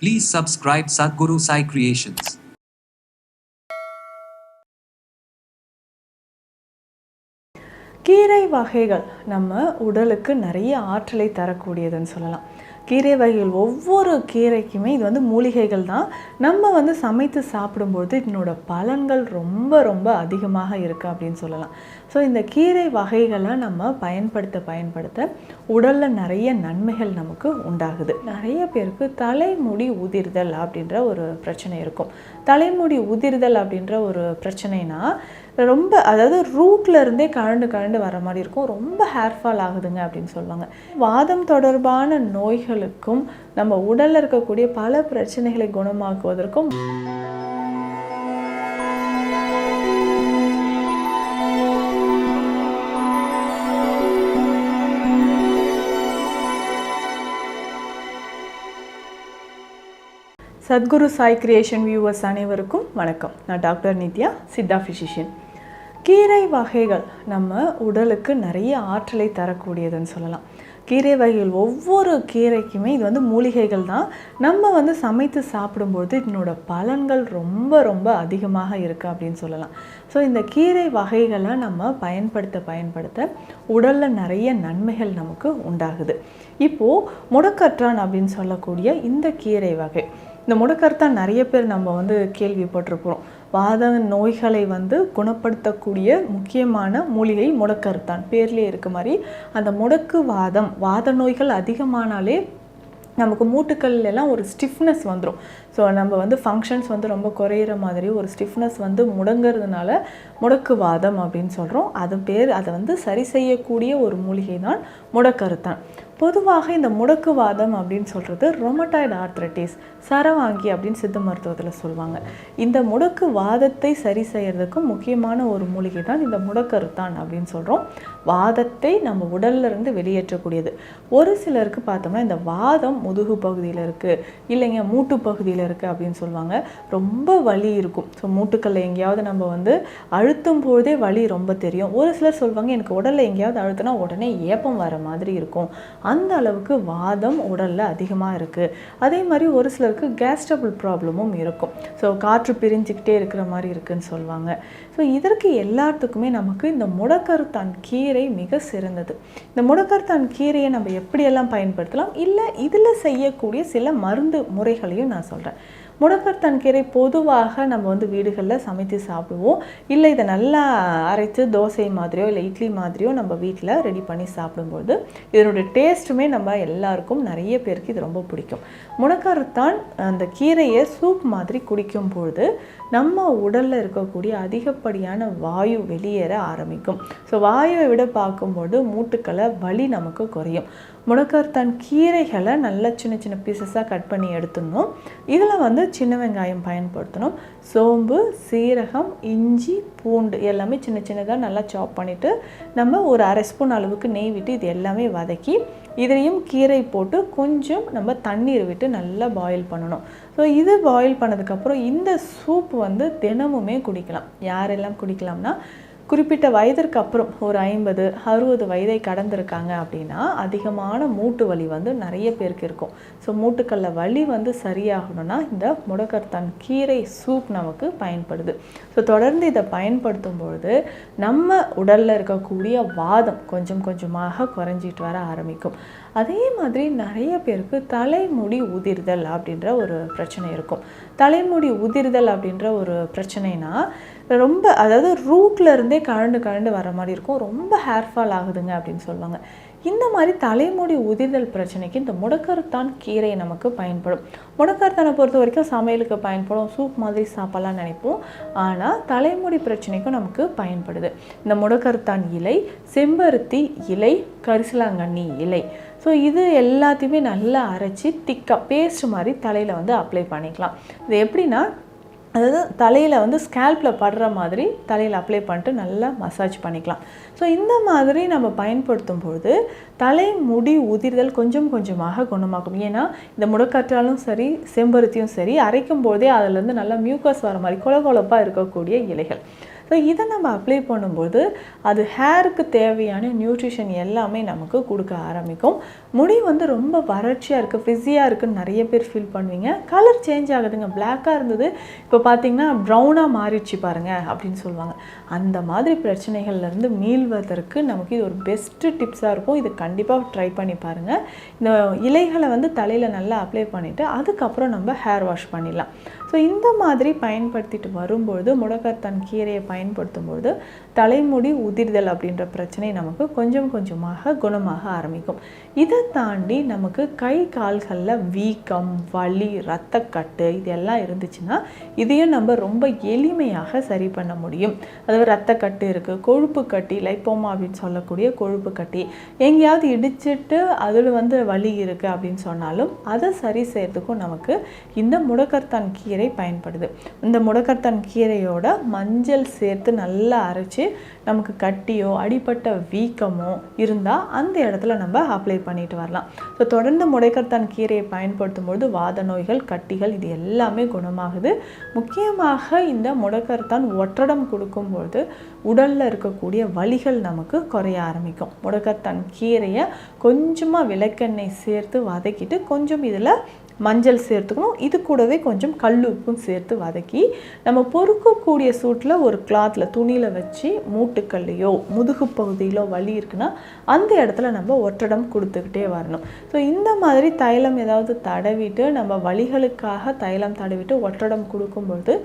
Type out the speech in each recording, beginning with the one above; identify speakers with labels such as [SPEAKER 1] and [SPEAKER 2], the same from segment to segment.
[SPEAKER 1] Please subscribe Sadhguru Sai Creations.
[SPEAKER 2] கீரை வகைகள் நம்ம உடலுக்கு நிறைய ஆற்றலை தரக்கூடியதுன்னு சொல்லலாம் கீரை வகைகள் ஒவ்வொரு கீரைக்குமே இது வந்து மூலிகைகள் தான். நம்ம வந்து சமைத்து சாப்பிடும்போது இதனோட பலன்கள் ரொம்ப ரொம்ப அதிகமாக இருக்குது அப்படின்னு சொல்லலாம். ஸோ இந்த கீரை வகைகளை நம்ம பயன்படுத்த பயன்படுத்த உடலில் நிறைய நன்மைகள் நமக்கு உண்டாகுது. நிறைய பேருக்கு தலைமுடி உதிர்தல் அப்படின்ற ஒரு பிரச்சனை இருக்கும். தலைமுடி உதிர்தல் அப்படின்ற ஒரு பிரச்சனைனா ரொம்ப அதாவது ரூட்ல இருந்தே கழண்டு கழண்டு வர மாதிரி இருக்கும். ரொம்ப ஹேர் ஃபால் ஆகுதுங்க அப்படின்னு சொல்லுவாங்க. வாதம் தொடர்பான நோய்களுக்கும் நம்ம உடலில் இருக்கக்கூடிய பல பிரச்சனைகளை குணமாக்குவதற்கும் சத்குரு சாய் கிரியேஷன் வியூவர்ஸ் அனைவருக்கும் வணக்கம். நான் டாக்டர் நித்யா சித்தா ஃபிசிஷியன் கீரை வகைகள் நம்ம உடலுக்கு நிறைய ஆற்றலை தரக்கூடியதுன்னு சொல்லலாம். கீரை வகைகள் ஒவ்வொரு கீரைக்குமே இது வந்து மூலிகைகள் தான். நம்ம வந்து சமைத்து சாப்பிடும்போது இதனோட பலன்கள் ரொம்ப ரொம்ப அதிகமாக இருக்குது அப்படின்னு சொல்லலாம். ஸோ இந்த கீரை வகைகளை நம்ம பயன்படுத்த பயன்படுத்த உடலில் நிறைய நன்மைகள் நமக்கு உண்டாகுது. இப்போது முடக்கற்றான் அப்படின்னு சொல்லக்கூடிய இந்த கீரை வகை. இந்த முடக்கர்த்தான் நிறைய பேர் நம்ம வந்து கேள்விப்பட்டிருக்கிறோம். வாத நோய்களை வந்து குணப்படுத்தக்கூடிய முக்கியமான மூலிகை முடக்கருத்தான் பேர்லேயே இருக்க மாதிரி அந்த முடக்கு வாதம் வாத நோய்கள் அதிகமானாலே நமக்கு மூட்டுக்கள் எல்லாம் ஒரு ஸ்டிஃப்னஸ் வந்துடும் ஸோ நம்ம வந்து ஃபங்க்ஷன்ஸ் வந்து ரொம்ப குறையிற மாதிரி ஒரு ஸ்டிஃப்னஸ் வந்து முடங்கிறதுனால முடக்குவாதம் அப்படின்னு சொல்கிறோம் அது பேர் அதை வந்து சரி செய்யக்கூடிய ஒரு மூலிகை தான் முடக்கருத்தான் பொதுவாக இந்த முடக்குவாதம் அப்படின்னு சொல்கிறது ரொமட்டாய்டு ஆர்த்ரட்டிஸ் சரவாங்கி அப்படின்னு சித்த மருத்துவத்தில் சொல்லுவாங்க. இந்த முடக்கு வாதத்தை சரி செய்யறதுக்கும் முக்கியமான ஒரு மூலிகை தான் இந்த முடக்கருத்தான் அப்படின்னு சொல்கிறோம் வாதத்தை நம்ம உடல்லிருந்து வெளியேற்றக்கூடியது. ஒரு சிலருக்கு பார்த்தோம்னா இந்த வாதம் முதுகு பகுதியில் இருக்குது இல்லைங்க மூட்டு பகுதியில் இருக்குது அப்படின்னு சொல்லுவாங்க. ரொம்ப வலி இருக்கும். ஸோ மூட்டுக்கல்ல எங்கேயாவது நம்ம வந்து அழுத்தும் பொழுதே வலி ரொம்ப தெரியும். ஒரு சிலர் சொல்லுவாங்க எனக்கு உடலில் எங்கேயாவது அழுத்தினா உடனே ஏப்பம் வர மாதிரி இருக்கும். அந்த அளவுக்கு வாதம் உடலில் அதிகமாக இருக்குது அதே மாதிரி ஒரு சிலருக்கு கேஸ்டபிள் ப்ராப்ளமும் இருக்கும். ஸோ காற்று பிரிஞ்சுக்கிட்டே இருக்கிற மாதிரி இருக்குன்னு சொல்லுவாங்க. ஸோ இதற்கு எல்லாத்துக்குமே நமக்கு இந்த முடக்கருத்தான் கீரை மிக சிறந்தது. இந்த முடக்கர்த்தான் கீரையை நம்ம எப்படியெல்லாம் பயன்படுத்தலாம்? இல்லை இதில் செய்யக்கூடிய சில மருந்து முறைகளையும் நான் சொல்கிறேன் முடக்கத்தான் கீரை பொதுவாக நம்ம வந்து வீடுகளில் சமைத்து சாப்பிடுவோம். இல்லை இதை நல்லா அரைத்து தோசை மாதிரியோ இல்லை இட்லி மாதிரியோ நம்ம வீட்டில் ரெடி பண்ணி சாப்பிடும்போது இதனுடைய டேஸ்ட்டுமே நம்ம எல்லாருக்கும் நிறைய பேருக்கு இது ரொம்ப பிடிக்கும். முடக்கருத்தான் அந்த கீரையை சூப் மாதிரி குடிக்கும் பொழுது நம்ம உடலில் இருக்கக்கூடிய அதிகப்படியான வாயு வெளியேற ஆரம்பிக்கும். ஸோ வாயுவை விட பார்க்கும்போது மூட்டுக்களை வலி நமக்கு குறையும். முடக்கர்த்தான் கீரைகளை நல்லா சின்ன சின்ன பீசஸாக கட் பண்ணி எடுத்துடணும். இதில் வந்து சின்ன வெங்காயம் பயன்படுத்தணும். சோம்பு சீரகம் இஞ்சி பூண்டு எல்லாமே சின்ன சின்னதாக நல்லா சாப் பண்ணிவிட்டு நம்ம ஒரு அரை ஸ்பூன் அளவுக்கு நெய் விட்டு இது எல்லாமே வதக்கி இதையும் கீரை போட்டு கொஞ்சம் நம்ம தண்ணீர் விட்டு நல்லா பாயில் பண்ணணும். ஸோ இது பாயில் பண்ணதுக்கப்புறம் இந்த சூப் வந்து தினமுமே குடிக்கலாம். யாரெல்லாம் குடிக்கலாம்னா குறிப்பிட்ட வயதிற்கு அப்புறம் ஒரு ஐம்பது அறுபது வயதை கடந்திருக்காங்க அப்படின்னா அதிகமான மூட்டு வலி வந்து நிறைய பேருக்கு இருக்கும். ஸோ மூட்டுக்களில் வலி வந்து சரியாகணும்னா இந்த முடக்கத்தான் கீரை சூப் நமக்கு பயன்படுது. ஸோ தொடர்ந்து இதை பயன்படுத்தும் பொழுது நம்ம உடலில் இருக்கக்கூடிய வாதம் கொஞ்சம் கொஞ்சமாக குறைஞ்சிட்டு வர ஆரம்பிக்கும். அதே மாதிரி நிறைய பேருக்கு தலைமுடி உதிர்தல் அப்படின்ற ஒரு பிரச்சனை இருக்கும். தலைமுடி உதிர்தல் அப்படின்ற ஒரு பிரச்சனைனா ரொம்ப அதாவது ரூட்லேருந்தே கழண்டு கழண்டு வர மாதிரி இருக்கும். ரொம்ப ஹேர் ஃபால் ஆகுதுங்க அப்படின்னு சொல்லுவாங்க. இந்த மாதிரி தலைமுடி உதிர்தல் பிரச்சனைக்கு இந்த முடக்கருத்தான் கீரை நமக்கு பயன்படும். முடக்கருத்தானை பொறுத்த வரைக்கும் சமையலுக்கு பயன்படும். சூப் மாதிரி சாப்பிடலாம் நினைப்போம். ஆனால் தலைமுடி பிரச்சனைக்கும் நமக்கு பயன்படுது. இந்த முடக்கருத்தான் இலை செம்பருத்தி இலை கரிசலாங்கண்ணி இலை. ஸோ இது எல்லாத்தையுமே நல்லா அரைச்சி திக்காக பேஸ்ட் மாதிரி தலையில் வந்து அப்ளை பண்ணிக்கலாம். இது எப்படின்னா அதாவது தலையில் வந்து ஸ்கேல்பில் படுற மாதிரி தலையில் அப்ளை பண்ணிட்டு நல்லா மசாஜ் பண்ணிக்கலாம். ஸோ இந்த மாதிரி நம்ம பயன்படுத்தும் பொழுது தலை முடி உதிர்தல் கொஞ்சம் கொஞ்சமாக குணமாகும் ஏன்னா இந்த முடக்கற்றாலும் சரி செம்பருத்தியும் சரி அரைக்கும் போதே அதுலேருந்து நல்லா மியூக்கஸ் வர மாதிரி கொல கொலப்பாக இருக்கக்கூடிய இலைகள். ஸோ இதை நம்ம அப்ளை பண்ணும்போது அது ஹேருக்கு தேவையான நியூட்ரிஷன் எல்லாமே நமக்கு கொடுக்க ஆரம்பிக்கும். முடி வந்து ரொம்ப வறட்சியாக இருக்குது ஃபிஸியாக இருக்குதுன்னு நிறைய பேர் ஃபீல் பண்ணுவீங்க. கலர் சேஞ்ச் ஆகுதுங்க. பிளாக்காக இருந்தது. இப்போ பார்த்தீங்கன்னா ப்ரௌனாக மாறிடுச்சு பாருங்கள் அப்படின்னு சொல்லுவாங்க. அந்த மாதிரி பிரச்சனைகள்லேருந்து மீள்வதற்கு நமக்கு இது ஒரு பெஸ்ட்டு டிப்ஸாக இருக்கும். இது கண்டிப்பாக ட்ரை பண்ணி பாருங்கள் இந்த இலைகளை வந்து தலையில் நல்லா அப்ளை பண்ணிவிட்டு அதுக்கப்புறம் நம்ம ஹேர் வாஷ் பண்ணிடலாம். ஸோ இந்த மாதிரி பயன்படுத்திட்டு வரும்பொழுது முடக்கத்தான் கீரையை பயன் பயன்படுத்தும்போது தலைமுடி உதிர்தல் அப்படின்ற பிரச்சனை நமக்கு கொஞ்சம் கொஞ்சமாக குணமாக ஆரம்பிக்கும். இதை தாண்டி நமக்கு கை கால்களில் வீக்கம் வலி இரத்தக்கட்டு இதெல்லாம் இருந்துச்சுன்னா இதையும் நம்ம ரொம்ப எளிமையாக சரி பண்ண முடியும். அதாவது இரத்தக்கட்டு இருக்குது கொழுப்பு கட்டி லைப்போமா அப்படின்னு சொல்லக்கூடிய கொழுப்பு கட்டி. எங்கேயாவது இடிச்சிட்டு அதில் வந்து வலி இருக்குது அப்படின்னு சொன்னாலும் அதை சரி செய்யறதுக்கும் நமக்கு இந்த முடக்கர்த்தான் கீரை பயன்படுது. இந்த முடக்கத்தான் கீரையோட மஞ்சள் சேர்த்து நல்லா அரைச்சி நமக்கு கட்டியோ அடிப்பட்ட வீக்கமோ இருந்தால் அந்த இடத்துல நம்ம அப்ளை பண்ணிட்டு வரலாம். ஸோ தொடர்ந்து முடக்கத்தான் கீரையை பயன்படுத்தும் பொழுது வாத நோய்கள் கட்டிகள் இது எல்லாமே குணமாகுது. முக்கியமாக இந்த முடக்கத்தான் ஒற்றடம் கொடுக்கும்பொழுது உடலில் இருக்கக்கூடிய வலிகள் நமக்கு குறைய ஆரம்பிக்கும். முடக்கத்தான் கீரையை கொஞ்சமாக விளக்கெண்ணெய் சேர்த்து வதக்கிட்டு கொஞ்சம் இதில் மஞ்சள் சேர்த்துக்கணும். இது கூடவே கொஞ்சம் கல் உப்பும் சேர்த்து வதக்கி நம்ம பொறுக்கக்கூடிய சூட்டில் ஒரு கிளாத்தில் துணியில் வச்சு மூட்டுக்கல்லையோ முதுகு பகுதியிலோ வலி இருக்குன்னா அந்த இடத்துல நம்ம ஒற்றடம் கொடுத்துக்கிட்டே வரணும். ஸோ இந்த மாதிரி தைலம் ஏதாவது தடவிட்டு நம்ம வலிகளுக்காக தைலம் தடவிட்டு ஒற்றடம் கொடுக்கும்பொழுது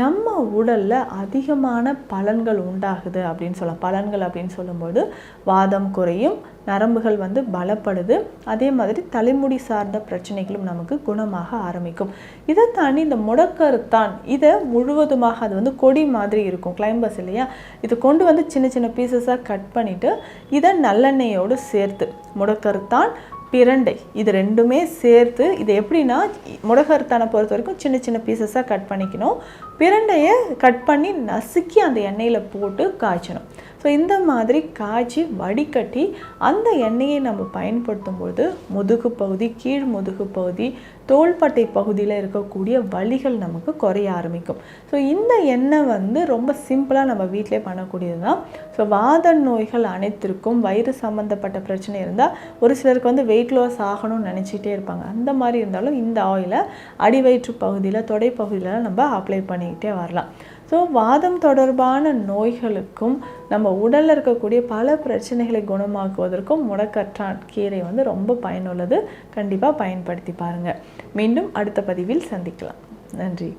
[SPEAKER 2] நம்ம உடலில் அதிகமான பலன்கள் உண்டாகுது அப்படின்னு சொல்லலாம். பலன்கள் அப்படின்னு சொல்லும்போது வாதம் குறையும் நரம்புகள் வந்து பலப்படுது. அதே மாதிரி தலைமுடி சார்ந்த பிரச்சனைகளும் நமக்கு குணமாக ஆரம்பிக்கும். இதை தாண்டி இந்த முடக்கருத்தான் இதை முழுவதுமாக அது வந்து கொடி மாதிரி இருக்கும். கிளைம்பஸ் இல்லையா? இது கொண்டு வந்து சின்ன சின்ன பீசஸாக கட் பண்ணிவிட்டு இதை நல்லெண்ணெயோடு சேர்த்து முடக்கருத்தான் பிரண்டை. இது ரெண்டுமே சேர்த்து இது எப்படின்னா முடகருத்தானை பொறுத்த வரைக்கும் சின்ன சின்ன பீசஸாக கட் பண்ணிக்கணும். பிரண்டையை கட் பண்ணி நசுக்கி அந்த எண்ணெயில் போட்டு காய்ச்சணும். ஸோ இந்த மாதிரி காய்ச்சி வடிகட்டி அந்த எண்ணெயை நம்ம பயன்படுத்தும் பொழுது முதுகு பகுதி கீழ் முதுகு பகுதி தோள்பட்டை பகுதியில் இருக்கக்கூடிய வலிகள் நமக்கு குறைய ஆரம்பிக்கும். ஸோ இந்த எண்ணெய் வந்து ரொம்ப சிம்பிளாக நம்ம வீட்டிலே பண்ணக்கூடியது தான் ஸோ வாத நோய்கள் அனைத்திற்கும் வயிறு சம்மந்தப்பட்ட பிரச்சனை இருந்தால் ஒரு சிலருக்கு வந்து வெயிட் லாஸ் ஆகணும்னு நினச்சிட்டே இருப்பாங்க. அந்த மாதிரி இருந்தாலும் இந்த ஆயிலை அடிவயிற்று பகுதியில் தொடை பகுதியில் நம்ம அப்ளை பண்ணிக்கிட்டே வரலாம். ஸோ வாதம் தொடர்பான நோய்களுக்கும் நம்ம உடலில் இருக்கக்கூடிய பல பிரச்சனைகளை குணமாக்குவதற்கும் முடக்கற்றான் கீரை வந்து ரொம்ப பயனுள்ளது. கண்டிப்பாக பயன்படுத்தி பாருங்கள் மீண்டும் அடுத்த பதிவில் சந்திக்கலாம். நன்றி.